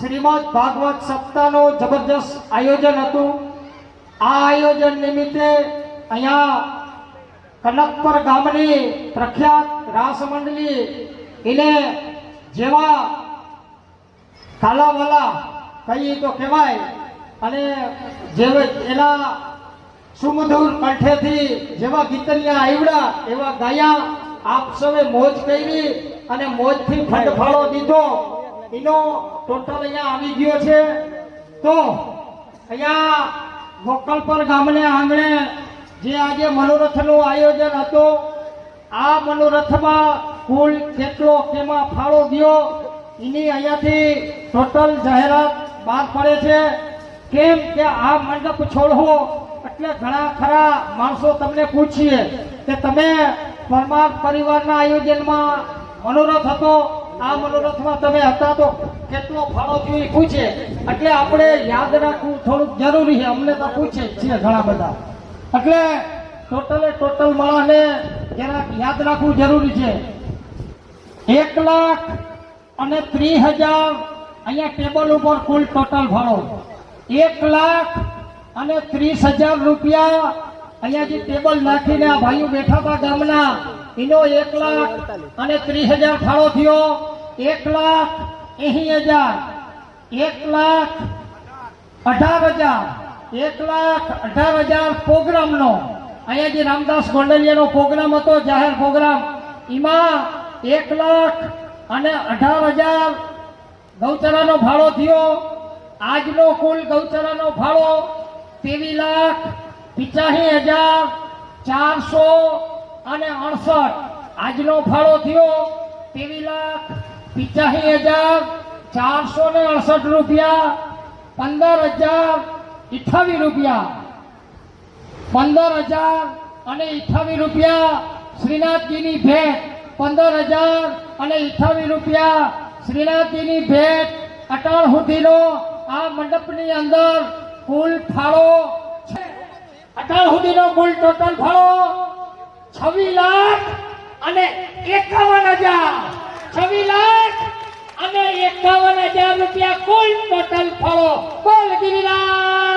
શ્રીમદ ભાગવત સપ્તાહનું જબરજસ્ત આયોજન હતું. આ આયોજન નિમિત્તે અહીંયા કનકપર ગામની પ્રખ્યાત રાસ મંડળી એને જેવા કાલાવાલા કહીએ તો કહેવાય, અને જેવે એના સુમધુર કંઠેથી જેવા ગીતનિયા આવડા એવા ગાયા આપ સૌએ મોજ કરી અને મોજથી ફંડફાળો દીધો. એનો ટોટલ અહીંયા આવી ગયો છે. તો અહીંયા ગોકળપર ગામને આંગણે જે આજે મનોરથનું આયોજન હતો, આ મનોરથમાં કુલ કેટલો કેમાં ફાળો ગયો, એની અહીંયાથી ટોટલ જાહેરાત બહાર પડે છે. કેમ કે આ મંડપ છોડવો એટલે ઘણા ખરા માણસો તમને પૂછીએ કે તમે પરમાર પરિવારના આયોજનમાં મનોરથ હતો? આ મનોરથમાં તમે હતા તો કેટલો ફાળો થયો પૂછે એટલે આપણે યાદ રાખવું થોડુંક જરૂરી છે. અમને તો પૂછે જ છે ઘણા બધા. એટલે ટોટલે ટોટલ માણસને જરાક યાદ રાખવું જરૂરી છે. એક લાખ અને ત્રીસ હજાર અહીંયા ટેબલ ઉપર કુલ ટોટલ ફાળો. એક લાખ અને ત્રીસ હજાર રૂપિયા અહીંયા જે ટેબલ નાખીને આ ભાઈઓ બેઠા હતા ગામના એનો એક લાખ અને ત્રીસ હજાર ફાળો થયો. એક લાખ એસી હજાર. એક લાખ અઢાર હજાર. એક લાખ અઢાર હજાર પ્રોગ્રામનો. અહીંયા જે રામદાસ ગોંડલિયાનો પ્રોગ્રામ હતો, જાહેર પ્રોગ્રામ, એમાં એક લાખ અને અઢાર હજાર ગૌચરાનો ફાળો થયો. આજનો કુલ ગૌચરાનો ફાળો તેવી લાખ પિચાસી હજાર ચારસો અને અડસઠ આજનો ફાળો થયો ત્રેવીસ લાખ પિચાસી હજાર ચારસો ને અડસઠ રૂપિયા, પંદર હજાર ઇઠાવી રૂપિયા. પંદર હજાર અને ઇઠાવી રૂપિયા શ્રીનાથજીની ભેટ. પંદર હજાર અને અઠાવીસ રૂપિયા શ્રીનાથજીની ભેટ. અટલ સુધીનો આ મંડપની અંદર કુલ ફાળો છે. અટલ સુધીનો કુલ ટોટલ ફાળો છવ્વીસ લાખ અને એકાવન હજાર. છવ્વીસ લાખ અને એકાવન હજાર રૂપિયા કુલ ટોટલ ફળો. બોલ ગિરિરાજ.